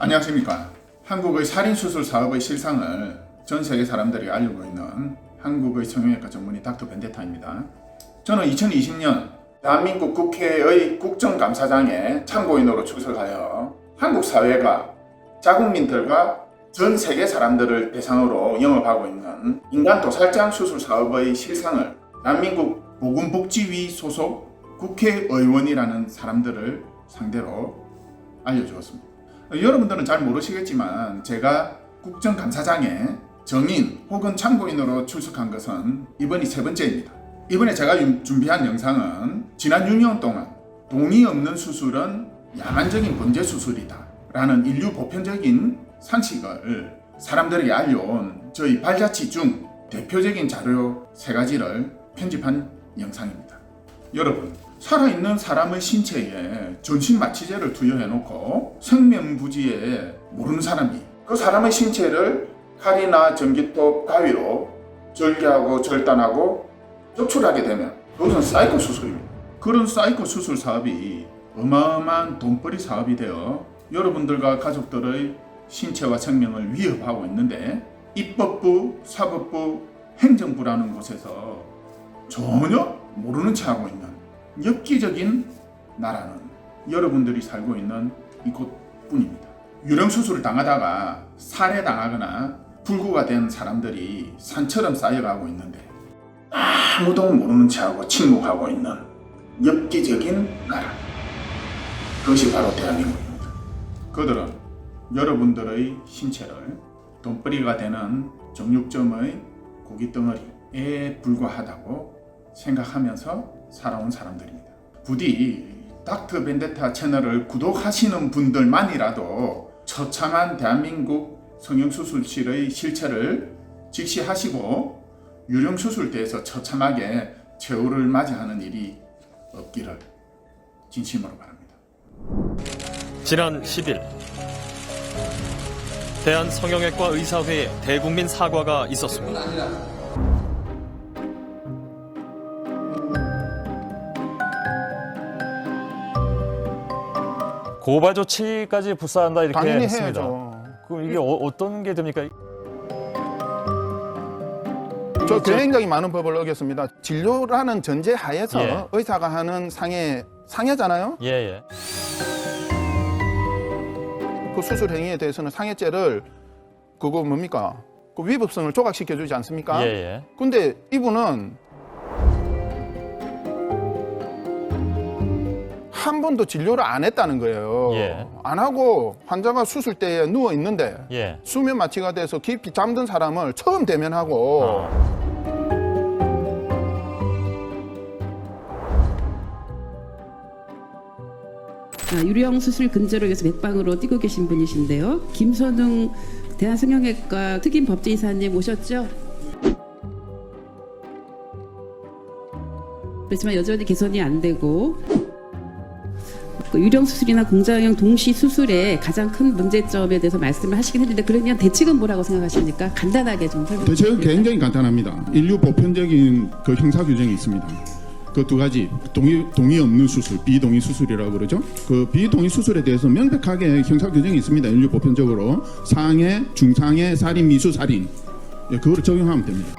안녕하십니까. 한국의 살인수술 사업의 실상을 전 세계 사람들이 알고 있는 한국의 성형외과 전문의 닥터 벤데타입니다. 저는 2020년 대한민국 국회의 국정감사장에 참고인으로 출석하여 한국 사회가 자국민들과 전 세계 사람들을 대상으로 영업하고 있는 인간 도살장 수술 사업의 실상을 대한민국 보건복지위 소속 국회의원이라는 사람들을 상대로 알려주었습니다. 여러분들은 잘 모르시겠지만 제가 국정감사장에 정인 혹은 참고인으로 출석한 것은 이번이 세 번째입니다. 이번에 제가 유- 준비한 영상은 지난 6년 동안 동의 없는 수술은 야만적인 범죄 수술이다 라는 인류 보편적인 상식을 사람들에게 알려온 저희 발자취 중 대표적인 자료 세 가지를 편집한 영상입니다. 여러분, 살아있는 사람의 신체에 전신 마취제를 투여해 놓고 생명부지에 모르는 사람이 그 사람의 신체를 칼이나 전기톱, 가위로 절개하고 절단하고 적출하게 되면 그것은 사이코 수술입니다. 그런 사이코 수술 사업이 어마어마한 돈벌이 사업이 되어 여러분들과 가족들의 신체와 생명을 위협하고 있는데 입법부, 사법부, 행정부라는 곳에서 전혀 모르는 체 하고 있는 엽기적인 나라는 여러분들이 살고 있는 이곳뿐입니다. 유령 수술을 당하다가 살해당하거나 불구가 된 사람들이 산처럼 쌓여가고 있는데 아무도 모르는 체하고 침묵하고 있는 엽기적인 나라. 그것이 바로 대한민국입니다. 그들은 여러분들의 신체를 돈벌이가 되는 정육점의 고기 덩어리에 불과하다고 생각하면서 살아온 사람들입니다. 부디 닥터 벤데타 채널을 구독하시는 분들만이라도 처참한 대한민국 성형수술실의 실체를 직시하시고 유령수술대에서 처참하게 최후를 맞이하는 일이 없기를 진심으로 바랍니다. 지난 10일 대한성형외과 의사회에 대국민 사과가 있었습니다. 고발 조치까지 불사한다 이렇게 당연히 했습니다. 해야죠. 그럼 이게 어, 떤게 됩니까? 저 굉장히 많은 법을 어겼습니다. 진료라는 전제 하에서 예. 의사가 하는 상해 상해잖아요. 예, 예. 그 수술 행위에 대해서는 상해죄를 그거 뭡니까? 그 위법성을 조각시켜 주지 않습니까? 예, 예. 근데 이분은 한 번도 진료를 안 했다는 거예요. 예. 안 하고 환자가 수술대에 누워 있는데 예. 수면 마취가 돼서 깊이 잠든 사람을 처음 대면하고 어. 아, 유령 수술 근절을 위해서 맥방으로 뛰고 계신 분이신데요. 김선웅 대한성형외과 특임 법제이사님 오셨죠? 그렇지만 여전히 개선이 안 되고 그 유령 수술이나 공자형 동시 수술의 가장 큰 문제점에 대해서 말씀을 하시긴 했는데 그러면 대책은 뭐라고 생각하십니까? 간단하게 좀 설명. 대책은 굉장히 간단합니다. 인류 보편적인 그 형사 규정이 있습니다. 그두 가지 동의 동의 없는 수술, 비동의 수술이라고 그러죠. 그 비동의 수술에 대해서 명백하게 형사 규정이 있습니다. 인류 보편적으로 상해, 중상해, 살인, 미수, 살인. 예, 그거를 적용하면 됩니다.